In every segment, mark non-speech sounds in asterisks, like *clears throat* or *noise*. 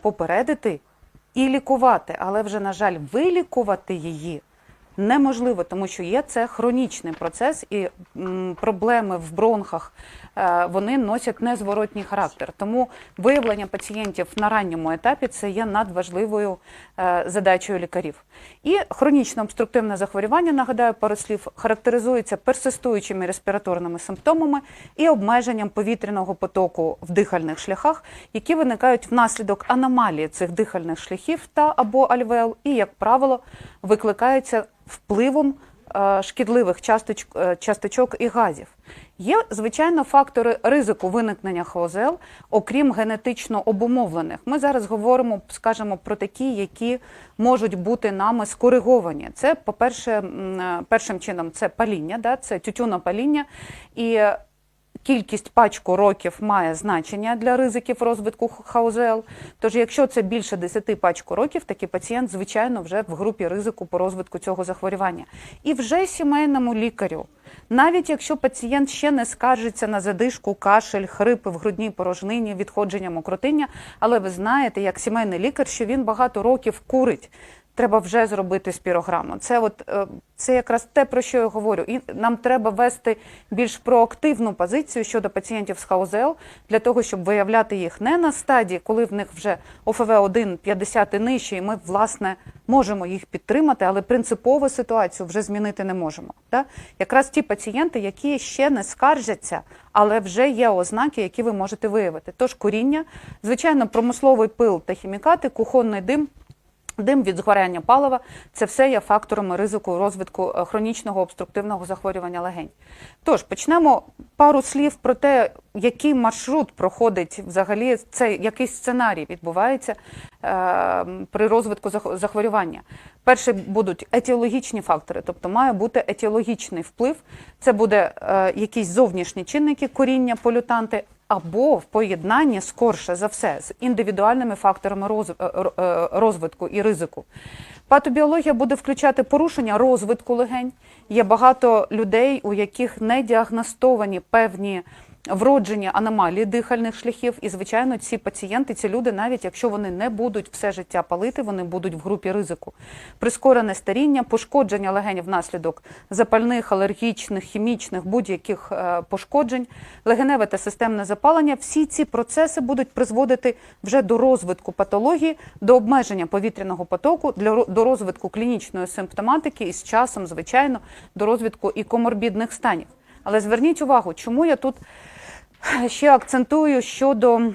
попередити і лікувати, але вже, на жаль, вилікувати її неможливо, тому що є це хронічний процес, і проблеми в бронхах е, вони носять незворотній характер. Тому виявлення пацієнтів на ранньому етапі це є надважливою е, задачею лікарів. І хронічне обструктивне захворювання, нагадаю, пару характеризується персистуючими респіраторними симптомами і обмеженням повітряного потоку в дихальних шляхах, які виникають внаслідок аномалії цих дихальних шляхів та або альвеол, і, як правило, викликаються впливом е, шкідливих е, часточок і газів. Є, звичайно, фактори ризику виникнення хлозел, окрім генетично обумовлених. Ми зараз говоримо, скажімо, про такі, які можуть бути нами скориговані. Це, по-перше, е, першим чином це паління, да, це тютюнопаління. І Кількість пачку років має значення для ризиків розвитку ХАУЗЛ. Тож, якщо це більше 10 пачку років, такий пацієнт, звичайно, вже в групі ризику по розвитку цього захворювання. І вже сімейному лікарю, навіть якщо пацієнт ще не скаржиться на задишку, кашель, хрипи в грудній порожнині, відходження мокротиння, але ви знаєте, як сімейний лікар, що він багато років курить. Треба вже зробити спірограму. Це от е, це якраз те, про що я говорю. І нам треба вести більш проактивну позицію щодо пацієнтів з ХАУЗЛ для того, щоб виявляти їх не на стадії, коли в них вже ОФВ 1 50 і нижче, і ми власне можемо їх підтримати, але принципову ситуацію вже змінити не можемо. Да? Якраз ті пацієнти, які ще не скаржаться, але вже є ознаки, які ви можете виявити. Тож коріння, звичайно, промисловий пил та хімікати, кухонний дим. Дим від згоряння палива це все є факторами ризику розвитку е, хронічного обструктивного захворювання легень. Тож почнемо пару слів про те, який маршрут проходить взагалі цей який сценарій відбувається е, при розвитку зах- захворювання. Перші будуть етіологічні фактори, тобто має бути етіологічний вплив. Це буде е, якісь зовнішні чинники, коріння, полютанти, або в поєднанні скорше за все з індивідуальними факторами е, е, розвитку і ризику. Патобіологія буде включати порушення розвитку легень. Є багато людей, у яких не діагностовані певні вродження аномалії дихальних шляхів. І, звичайно, ці пацієнти, ці люди, навіть якщо вони не будуть все життя палити, вони будуть в групі ризику. Прискорене старіння, пошкодження легень внаслідок запальних, алергічних, хімічних, будь-яких е, пошкоджень, легеневе та системне запалення. Всі ці процеси будуть призводити вже до розвитку патології, до обмеження повітряного потоку, до розвитку клінічної симптоматики і з часом, звичайно, до розвитку і коморбідних станів. Але зверніть увагу, чому я тут ще акцентую щодо е,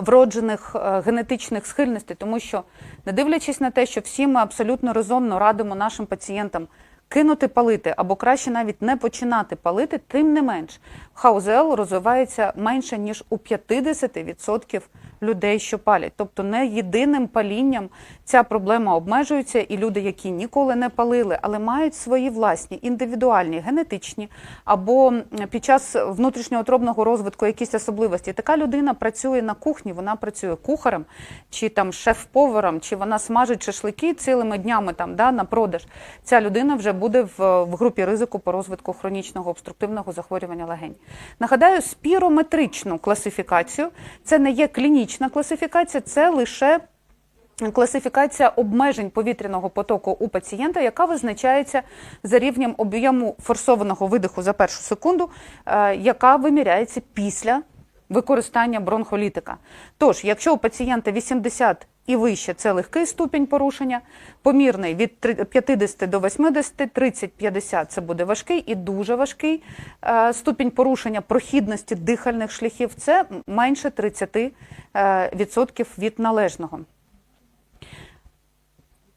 вроджених е, генетичних схильностей, тому що, не дивлячись на те, що всі ми абсолютно резонно радимо нашим пацієнтам кинути палити або краще навіть не починати палити, тим не менш, хаузел розвивається менше ніж у 50% людей, що палять. Тобто не єдиним палінням ця проблема обмежується, і люди, які ніколи не палили, але мають свої власні індивідуальні, генетичні або під час внутрішньоутробного розвитку якісь особливості. Така людина працює на кухні, вона працює кухарем чи там шеф-поваром, чи вона смажить шашлики цілими днями там да, на продаж. Ця людина вже буде в, в групі ризику по розвитку хронічного обструктивного захворювання легень. Нагадаю, спірометричну класифікацію це не є клінічна класифікація, це лише Класифікація обмежень повітряного потоку у пацієнта, яка визначається за рівнем об'єму форсованого видиху за першу секунду, е, яка виміряється після використання бронхолітика. Тож, якщо у пацієнта 80 і вище це легкий ступінь порушення, помірний від 50 до 80, 30-50 це буде важкий і дуже важкий е, ступінь порушення прохідності дихальних шляхів це менше 30% е, від належного.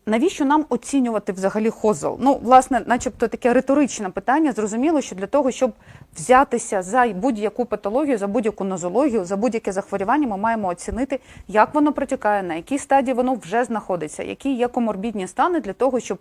Навіщо нам оцінювати взагалі хозел? Ну, власне, начебто таке риторичне питання. Зрозуміло, що для того, щоб взятися за будь-яку патологію, за будь-яку нозологію, за будь-яке захворювання, ми маємо оцінити, як воно протікає, на якій стадії воно вже знаходиться, які є коморбідні стани для того, щоб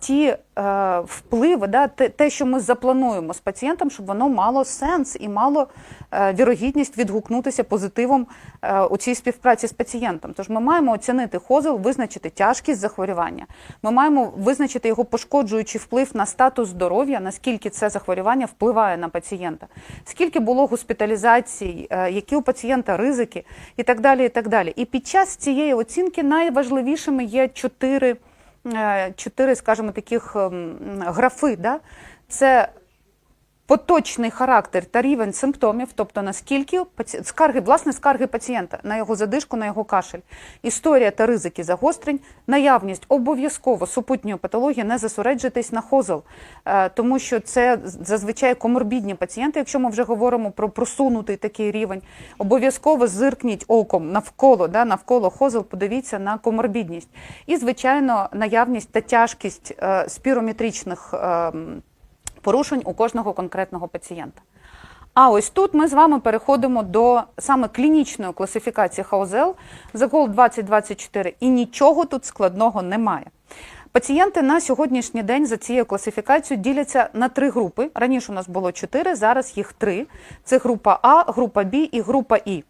ті е, впливи, да, те, те, що ми заплануємо з пацієнтом, щоб воно мало сенс і мало е, вірогідність відгукнутися позитивом е, у цій співпраці з пацієнтом. Тож ми маємо оцінити хозел, визначити тяжкість захворювання. Ми маємо визначити його пошкоджуючий вплив на статус здоров'я, наскільки це захворювання впливає на пацієнта. Пацієнта, скільки було госпіталізацій, е, які у пацієнта ризики і так далі. І так далі. І під час цієї оцінки найважливішими є чотири, е, чотири скажімо, таких ем, графи. Да? Це поточний характер та рівень симптомів, тобто наскільки паці... скарги, власне, скарги пацієнта на його задишку, на його кашель, історія та ризики загострень, наявність обов'язково супутньої патології, не зосереджуйтесь на хозел, е, тому що це зазвичай коморбідні пацієнти, якщо ми вже говоримо про просунутий такий рівень, обов'язково зиркніть оком навколо, да, навколо хозел, подивіться на коморбідність. І, звичайно, наявність та тяжкість е, спірометричних е, порушень у кожного конкретного пацієнта. А ось тут ми з вами переходимо до саме клінічної класифікації Хаузел Закол 2024, і нічого тут складного немає. Пацієнти на сьогоднішній день за цією класифікацією діляться на три групи. Раніше у нас було чотири, зараз їх три. Це група А, група Б і група І.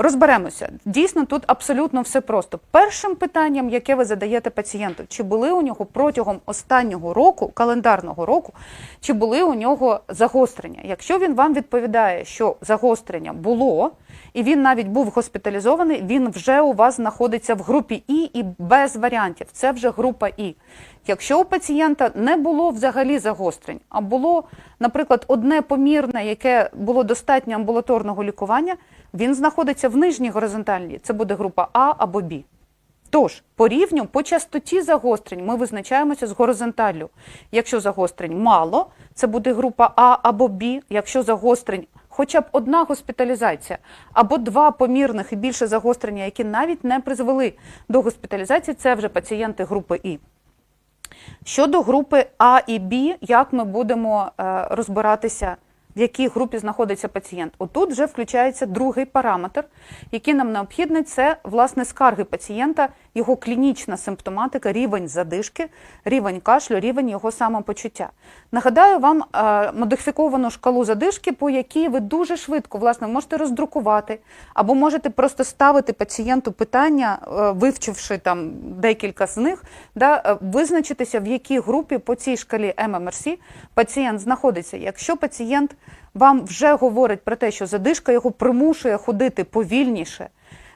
Розберемося. Дійсно, тут абсолютно все просто. Першим питанням, яке ви задаєте пацієнту, чи були у нього протягом останнього року, календарного року, чи були у нього загострення? Якщо він вам відповідає, що загострення було, і він навіть був госпіталізований, він вже у вас знаходиться в групі І і без варіантів. Це вже група І. Якщо у пацієнта не було взагалі загострень, а було, наприклад, одне помірне, яке було достатньо амбулаторного лікування, він знаходиться в нижній горизонтальній, це буде група А або Б. Тож, по рівню, по частоті загострень ми визначаємося з горизонталлю. Якщо загострень мало, це буде група А або Б. Якщо загострень хоча б одна госпіталізація, або два помірних і більше загострення, які навіть не призвели до госпіталізації, це вже пацієнти групи І. Щодо групи А і Б, як ми будемо е, розбиратися, в якій групі знаходиться пацієнт? Отут вже включається другий параметр, який нам необхідний, це власне скарги пацієнта, його клінічна симптоматика, рівень задишки, рівень кашлю, рівень його самопочуття. Нагадаю вам е, модифіковану шкалу задишки, по якій ви дуже швидко власне можете роздрукувати, або можете просто ставити пацієнту питання, е, вивчивши там декілька з них, да, е, визначитися, в якій групі по цій шкалі ММРС пацієнт знаходиться. Якщо пацієнт вам вже говорить про те, що задишка його примушує ходити повільніше,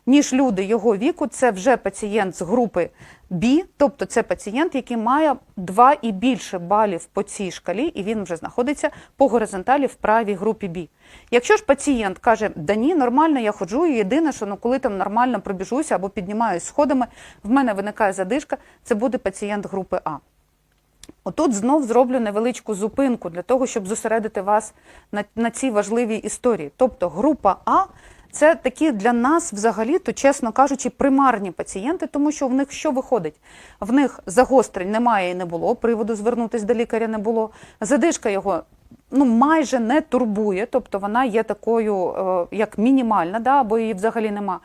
ніж люди його віку, це вже пацієнт з групи Б, тобто це пацієнт, який має два і більше балів по цій шкалі, і він вже знаходиться по горизонталі в правій групі Б. Якщо ж пацієнт каже, да ні, нормально, я ходжу, і єдине, що ну коли там нормально пробіжуся або піднімаюсь сходами, в мене виникає задишка, це буде пацієнт групи А. Отут знов зроблю невеличку зупинку для того, щоб зосередити вас на, на цій важливій історії. Тобто група А це такі для нас, взагалі, то чесно кажучи, примарні пацієнти, тому що в них що виходить? В них загострень немає і не було, приводу звернутися до лікаря не було. Задишка його ну майже не турбує, тобто вона є такою, е, як мінімальна, да, або її взагалі нема.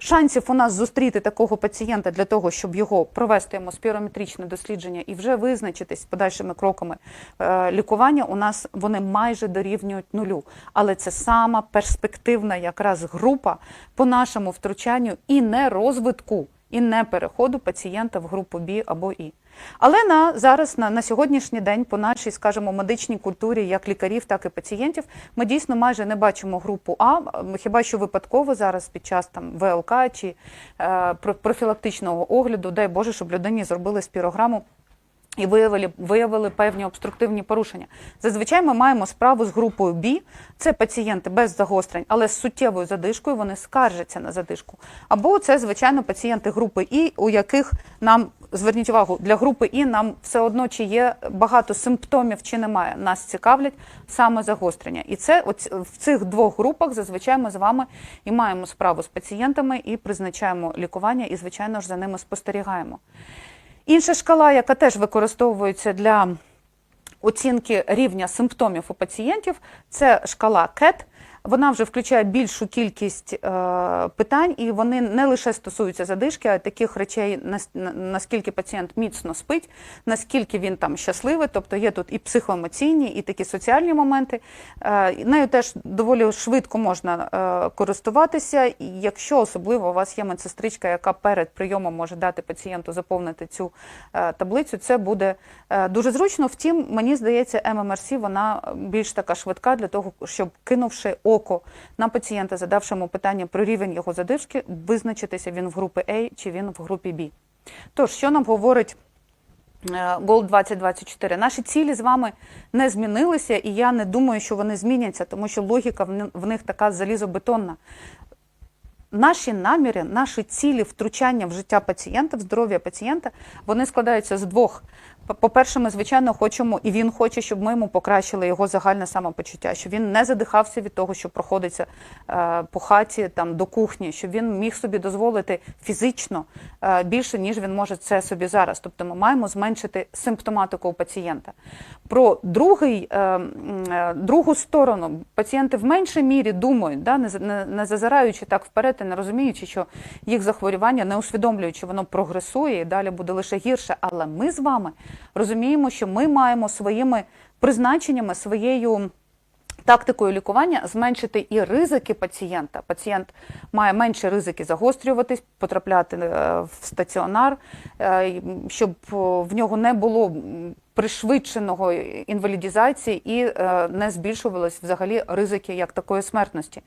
Шансів у нас зустріти такого пацієнта для того, щоб його провести йому спірометричне дослідження і вже визначитись подальшими кроками е, лікування, у нас вони майже дорівнюють нулю. Але це сама перспективна якраз група по нашому втручанню і не розвитку, і не переходу пацієнта в групу Б або І. Але на зараз на, на сьогоднішній день, по нашій, скажімо, медичній культурі, як лікарів, так і пацієнтів, ми дійсно майже не бачимо групу А, хіба що випадково зараз під час там ВЛК чи е, профілактичного огляду, дай Боже, щоб людині зробили спірограму. І виявили виявили певні обструктивні порушення. Зазвичай ми маємо справу з групою Б. Це пацієнти без загострень, але з суттєвою задишкою вони скаржаться на задишку. Або це, звичайно, пацієнти групи І, у яких нам зверніть увагу для групи І нам все одно чи є багато симптомів, чи немає. Нас цікавлять саме загострення. І це оць, в цих двох групах зазвичай ми з вами і маємо справу з пацієнтами і призначаємо лікування, і звичайно ж за ними спостерігаємо. Інша шкала, яка теж використовується для оцінки рівня симптомів у пацієнтів, це шкала КЕТ. Вона вже включає більшу кількість е, питань, і вони не лише стосуються задишки, а таких речей, наскільки пацієнт міцно спить, наскільки він там щасливий. Тобто є тут і психоемоційні, і такі соціальні моменти. Е, нею теж доволі швидко можна е, користуватися. Якщо особливо у вас є медсестричка, яка перед прийомом може дати пацієнту заповнити цю таблицю, це буде дуже зручно. Втім, мені здається, ММРС вона більш така швидка для того, щоб кинувши око на пацієнта, задавши йому питання про рівень його задишки, визначитися він в групі А чи він в групі Б. Тож, що нам говорить е, Gold 2024? Наші цілі з вами не змінилися, і я не думаю, що вони зміняться, тому що логіка в них така залізобетонна. Наші наміри, наші цілі втручання в життя пацієнта, в здоров'я пацієнта, вони складаються з двох. По- По-перше, ми, звичайно, хочемо, і він хоче, щоб ми йому покращили його загальне самопочуття, щоб він не задихався від того, що проходиться е, по хаті там до кухні, щоб він міг собі дозволити фізично е, більше, ніж він може це собі зараз. Тобто ми маємо зменшити симптоматику у пацієнта. Про другий, е, другу сторону пацієнти в меншій мірі думають, да, не зазираючи так вперед і не розуміючи, що їх захворювання, не усвідомлюючи, воно прогресує і далі буде лише гірше. Але ми з вами розуміємо, що ми маємо своїми призначеннями, своєю тактикою лікування зменшити і ризики пацієнта. Пацієнт має менше ризики загострюватись, потрапляти е, в стаціонар, е, щоб в нього не було пришвидшеного інвалідізації і е, не збільшувалися взагалі ризики як такої смертності.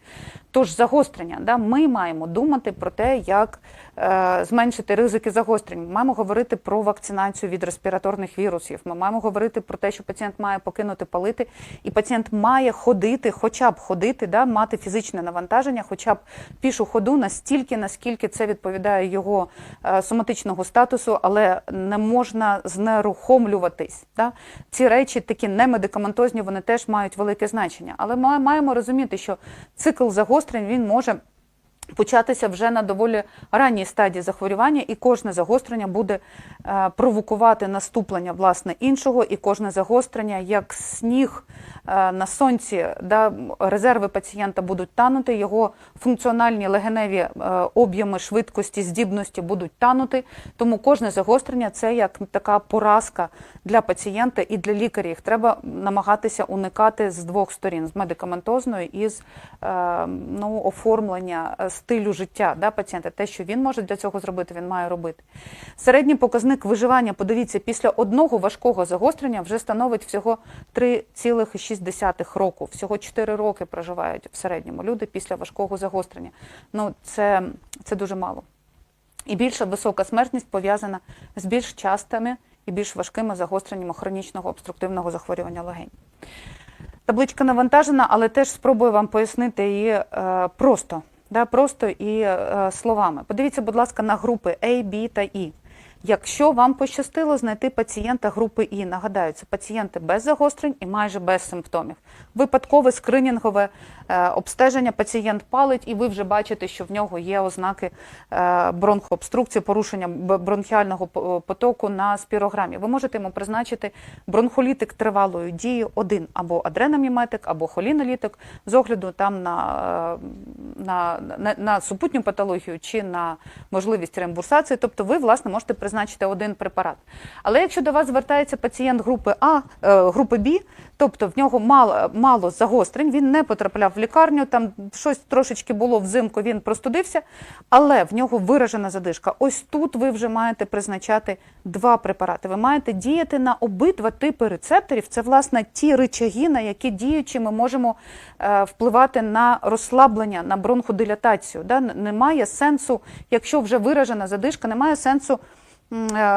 Тож загострення, да, ми маємо думати про те, як е, зменшити ризики загострень. Ми маємо говорити про вакцинацію від респіраторних вірусів. Ми маємо говорити про те, що пацієнт має покинути палити, і пацієнт має ходити, хоча б ходити, да, мати фізичне навантаження, хоча б пішу ходу настільки, наскільки це відповідає його е, соматичного статусу, але не можна знерухомлюватись. Да? Ці речі такі немедикаментозні, вони теж мають велике значення. Але ми маємо розуміти, що цикл загострень він може початися вже на доволі ранній стадії захворювання, і кожне загострення буде е, провокувати наступлення власне іншого, і кожне загострення, як сніг е, на сонці, да, резерви пацієнта будуть танути, його функціональні легеневі е, об'єми швидкості, здібності будуть танути. Тому кожне загострення це як така поразка для пацієнта і для лікаря. Їх треба намагатися уникати з двох сторін: з медикаментозної і з ну, оформлення стилю життя да, пацієнта. Те, що він може для цього зробити, він має робити. Середній показник виживання, подивіться, після одного важкого загострення вже становить всього 3,6 року. Всього 4 роки проживають в середньому люди після важкого загострення. Ну, це, це дуже мало. І більша висока смертність пов'язана з більш частими і більш важкими загостреннями хронічного обструктивного захворювання легень. Табличка навантажена, але теж спробую вам пояснити її е, просто, да, просто і е, словами. Подивіться, будь ласка, на групи A, B та E. Якщо вам пощастило знайти пацієнта групи І, нагадаю, це пацієнти без загострень і майже без симптомів. Випадкове скринінгове е, обстеження пацієнт палить, і ви вже бачите, що в нього є ознаки е, бронхообструкції, порушення бронхіального потоку на спірограмі. Ви можете йому призначити бронхолітик тривалої дії один або адреноміметик, або холінолітик з огляду там на, е, на, на, на супутню патологію чи на можливість реімбурсації. Тобто ви, власне, можете призначити один препарат. Але якщо до вас звертається пацієнт групи А, е, групи Б, тобто в нього мало, мало загострень, він не потрапляв в лікарню, там щось трошечки було взимку, він простудився, але в нього виражена задишка. Ось тут ви вже маєте призначати два препарати. Ви маєте діяти на обидва типи рецепторів. Це, власне, ті речаги, на які діючи, ми можемо е, впливати на розслаблення, на бронходилатацію. Да? Немає сенсу, якщо вже виражена задишка, немає сенсу е,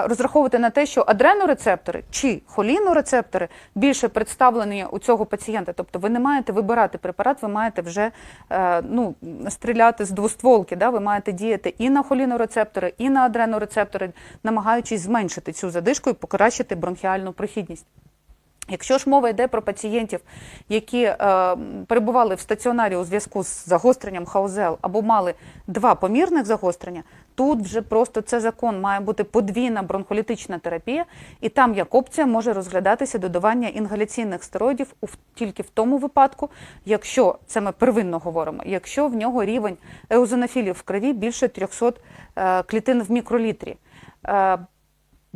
розраховувати на те, що адренорецептори чи холінорецептори більше представлені у цього пацієнта. Тобто ви не маєте вибирати препарат, ви маєте вже е, ну, стріляти з двостволки. Да? Ви маєте діяти і на холінорецептори, і на адренорецептори, намагаючись зменшити цю задишку і покращити бронхіальну прохідність. Якщо ж мова йде про пацієнтів, які е, перебували в стаціонарі у зв'язку з загостренням хаузел або мали два помірних загострення, тут вже просто це закон має бути подвійна бронхолітична терапія, і там як опція може розглядатися додавання інгаляційних стероїдів у, тільки в тому випадку, якщо це ми первинно говоримо, якщо в нього рівень еозинофілів в крові більше 300 е, клітин в мікролітрі. Е,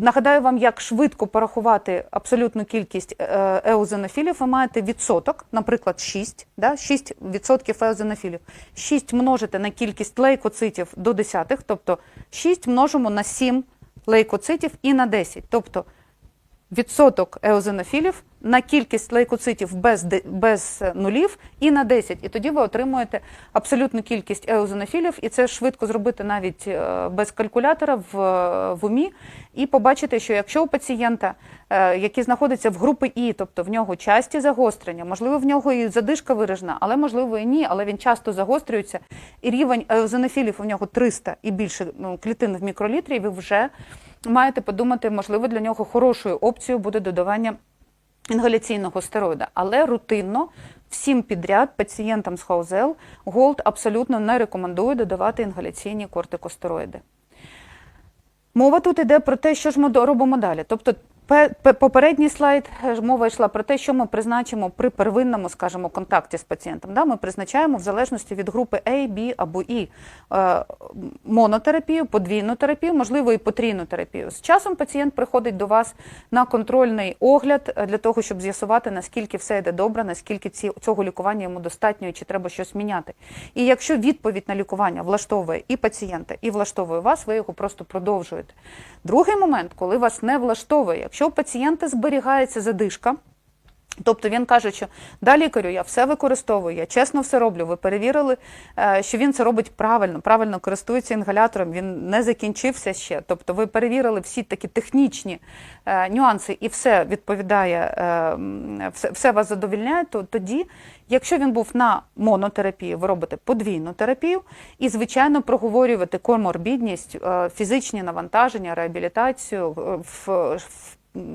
Нагадаю вам, як швидко порахувати абсолютну кількість еозенофілів. еозинофілів. Ви маєте відсоток, наприклад, 6, да? 6 відсотків еозинофілів. 6 множите на кількість лейкоцитів до десятих, тобто 6 множимо на 7 лейкоцитів і на 10. Тобто відсоток еозинофілів на кількість лейкоцитів без, без нулів і на 10. І тоді ви отримуєте абсолютну кількість еозинофілів, і це швидко зробити навіть е, без калькулятора в, в умі, і побачити, що якщо у пацієнта, е, який знаходиться в групі І, тобто в нього часті загострення, можливо, в нього і задишка виражена, але можливо і ні, але він часто загострюється, і рівень еозинофілів у нього 300 і більше ну, клітин в мікролітрі, ви вже маєте подумати, можливо, для нього хорошою опцією буде додавання інгаляційного стероїда. Але рутинно всім підряд пацієнтам з хаузел Голд абсолютно не рекомендує додавати інгаляційні кортикостероїди. Мова тут йде про те, що ж ми робимо далі. Тобто, попередній слайд е, мова йшла про те, що ми призначимо при первинному, скажімо, контакті з пацієнтом. Да? Ми призначаємо в залежності від групи А, Б або І е, монотерапію, подвійну терапію, можливо, і потрійну терапію. З часом пацієнт приходить до вас на контрольний огляд е, для того, щоб з'ясувати, наскільки все йде добре, наскільки цього лікування йому достатньо і чи треба щось міняти. І якщо відповідь на лікування влаштовує і пацієнта, і влаштовує вас, ви його просто продовжуєте. Другий момент, коли вас не влаштовує, якщо у пацієнта зберігається задишка, Тобто він каже, що да, лікарю, я все використовую, я чесно все роблю. Ви перевірили, е, що він це робить правильно, правильно користується інгалятором, він не закінчився ще. Тобто ви перевірили всі такі технічні е, нюанси і все відповідає, е, все, все вас задовільняє, то тоді, якщо він був на монотерапії, ви робите подвійну терапію і, звичайно, проговорювати коморбідність, фізичні навантаження, реабілітацію, в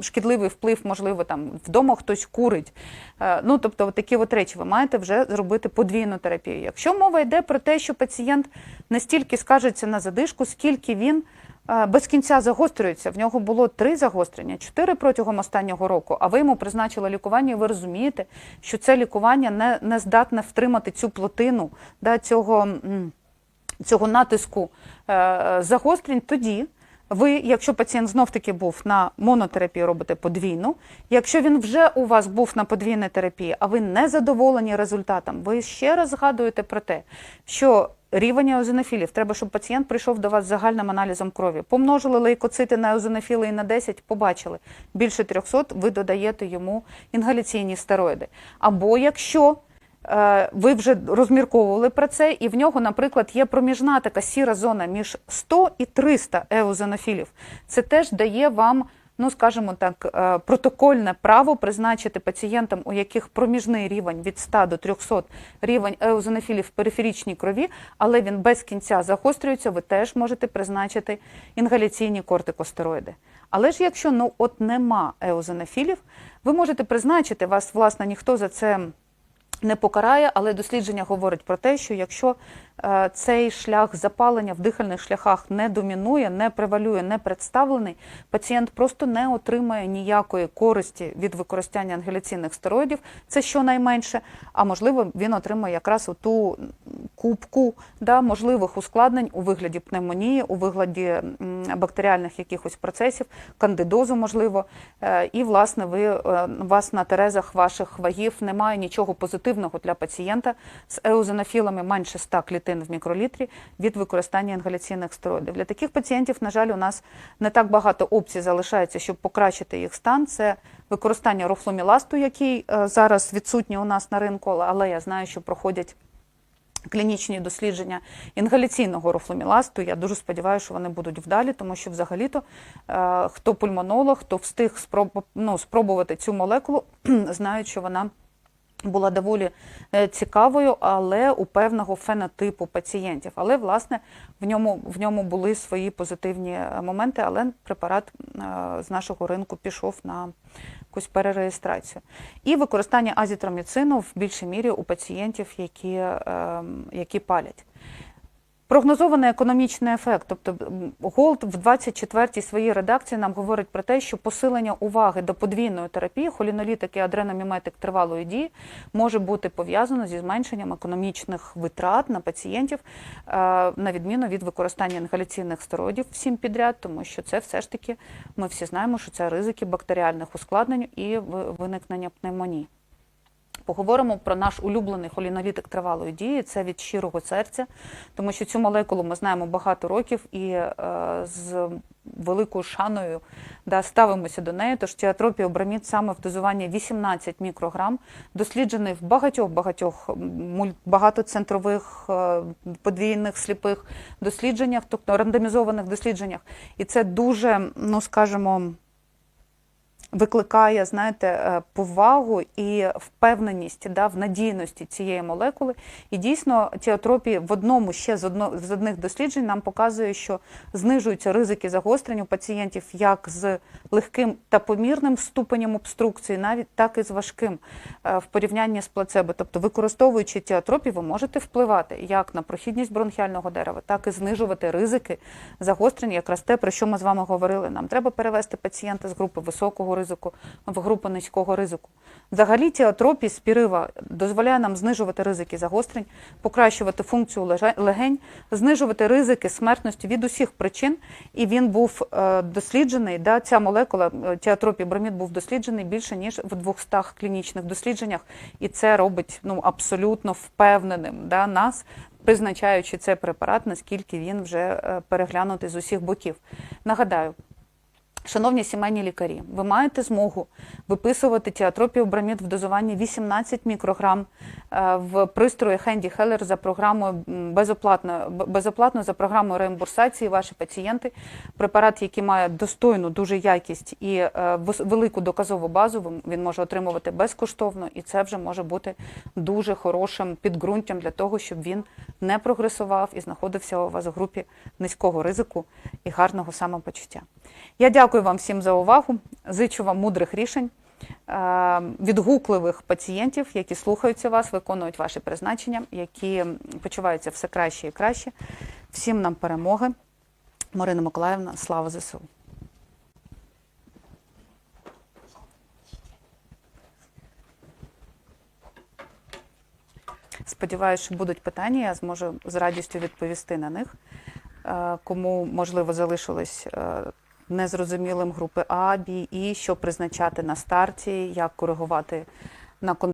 шкідливий вплив, можливо, там вдома хтось курить. Е, Ну, тобто, такі от речі ви маєте вже зробити подвійну терапію. Якщо мова йде про те, що пацієнт не стільки скажеться на задишку, скільки він е, без кінця загострюється. В нього було три загострення, чотири протягом останнього року, а ви йому призначили лікування, і ви розумієте, що це лікування не, не здатне втримати цю плотину да, цього, цього натиску е, загострень, тоді ви, якщо пацієнт знов таки був на монотерапії, робите подвійну. Якщо він вже у вас був на подвійній терапії, а ви не задоволені результатом, ви ще раз згадуєте про те, що рівень еозинофілів треба, щоб пацієнт прийшов до вас з загальним аналізом крові. Помножили лейкоцити на еозинофіли і на 10, побачили більше 300, ви додаєте йому інгаляційні стероїди. Або якщо ви вже розмірковували про це, і в нього, наприклад, є проміжна така сіра зона між 100 і 300 еозинофілів. Це теж дає вам, ну скажімо так, е, протокольне право призначити пацієнтам, у яких проміжний рівень від 100 до 300 рівень еозинофілів в периферічній крові, але він без кінця загострюється, ви теж можете призначити інгаляційні кортикостероїди. Але ж якщо ну от нема еозинофілів, ви можете призначити вас, власне, ніхто за це не покарає, але дослідження говорить про те, що якщо цей шлях запалення в дихальних шляхах не домінує, не превалює, не представлений, пацієнт просто не отримає ніякої користі від використання ангеляційних стероїдів. Це щонайменше, а можливо, він отримає якраз ту кубку да, можливих ускладнень у вигляді пневмонії, у вигляді бактеріальних якихось процесів, кандидозу, можливо. Е, І, власне, ви е, вас на терезах ваших вагів немає нічого позитивного для пацієнта з еозинофілами менше 100 клітин в мікролітрі від використання інгаляційних стероїдів. Для таких пацієнтів, на жаль, у нас не так багато опцій залишається, щоб покращити їх стан. Це використання рофломіласту, який е, зараз відсутній у нас на ринку, але я знаю, що проходять клінічні дослідження інгаляційного рофломіласту. Я дуже сподіваюся, що вони будуть вдалі, тому що взагалі-то е, хто пульмонолог, хто встиг спроб, ну, спробувати цю молекулу, *clears throat* знають, що вона була доволі е, цікавою, але у певного фенотипу пацієнтів. Але власне в ньому в ньому були свої позитивні е, моменти. Але препарат е, з нашого ринку пішов на якусь перереєстрацію. І використання азітроміцину в більшій мірі у пацієнтів, які, які палять. Прогнозований економічний ефект, тобто Голд в 24-й своїй редакції нам говорить про те, що посилення уваги до подвійної терапії, холінолітик і тривалої дії може бути пов'язано зі зменшенням економічних витрат на пацієнтів, е, на відміну від використання інгаляційних стероїдів всім підряд, тому що це все ж таки ми всі знаємо, що це ризики бактеріальних ускладнень і виникнення пневмонії. Поговоримо про наш улюблений холінолітик тривалої дії. Це від щирого серця, тому що цю молекулу ми знаємо багато років і е, з великою шаною да, ставимося до неї. Тож тіатропіобрамід саме в дозуванні 18 мікрограм, досліджений в багатьох багатьох багатоцентрових е, подвійних сліпих дослідженнях, тобто рандомізованих дослідженнях. І це дуже, ну скажімо, викликає, знаєте, е, повагу і впевненість да, в надійності цієї молекули. І дійсно, тіотропії в одному ще з одно з одних досліджень нам показує, що знижуються ризики загострень у пацієнтів як з легким та помірним ступенем обструкції, навіть так і з важким е, в порівнянні з плацебо. Тобто, використовуючи тіотропії, ви можете впливати як на прохідність бронхіального дерева, так і знижувати ризики загострень, якраз те, про що ми з вами говорили. Нам треба перевести пацієнта з групи високого ризику в групу низького ризику. Взагалі, тіотропія спірива дозволяє нам знижувати ризики загострень, покращувати функцію легень, знижувати ризики смертності від усіх причин. І він був е, досліджений. Да, ця молекула е, тіотропій бромід був досліджений більше ніж в 200 клінічних дослідженнях, і це робить ну абсолютно впевненим да, нас. Призначаючи цей препарат, наскільки він вже е, переглянутий з усіх боків. Нагадаю, Шановні сімейні лікарі, ви маєте змогу виписувати тіатропіобрамід в дозуванні 18 мікрограм е, в пристрої Хенді Хеллер за програмою безоплатно, безоплатно за програмою реімбурсації. Ваші пацієнти, препарат, який має достойну дуже якість і е, велику доказову базу, він може отримувати безкоштовно, і це вже може бути дуже хорошим підґрунтям для того, щоб він не прогресував і знаходився у вас в групі низького ризику і гарного самопочуття. Я дякую вам всім за увагу. Зичу вам мудрих рішень, е, відгукливих пацієнтів, які слухаються вас, виконують ваші призначення, які почуваються все краще і краще. Всім нам перемоги. Марина Миколаївна, слава ЗСУ. Сподіваюся, що будуть питання, я зможу з радістю відповісти на них. Е, Кому, можливо, залишилось е, незрозумілим групи А, Б, І, що призначати на старті, як коригувати на кон-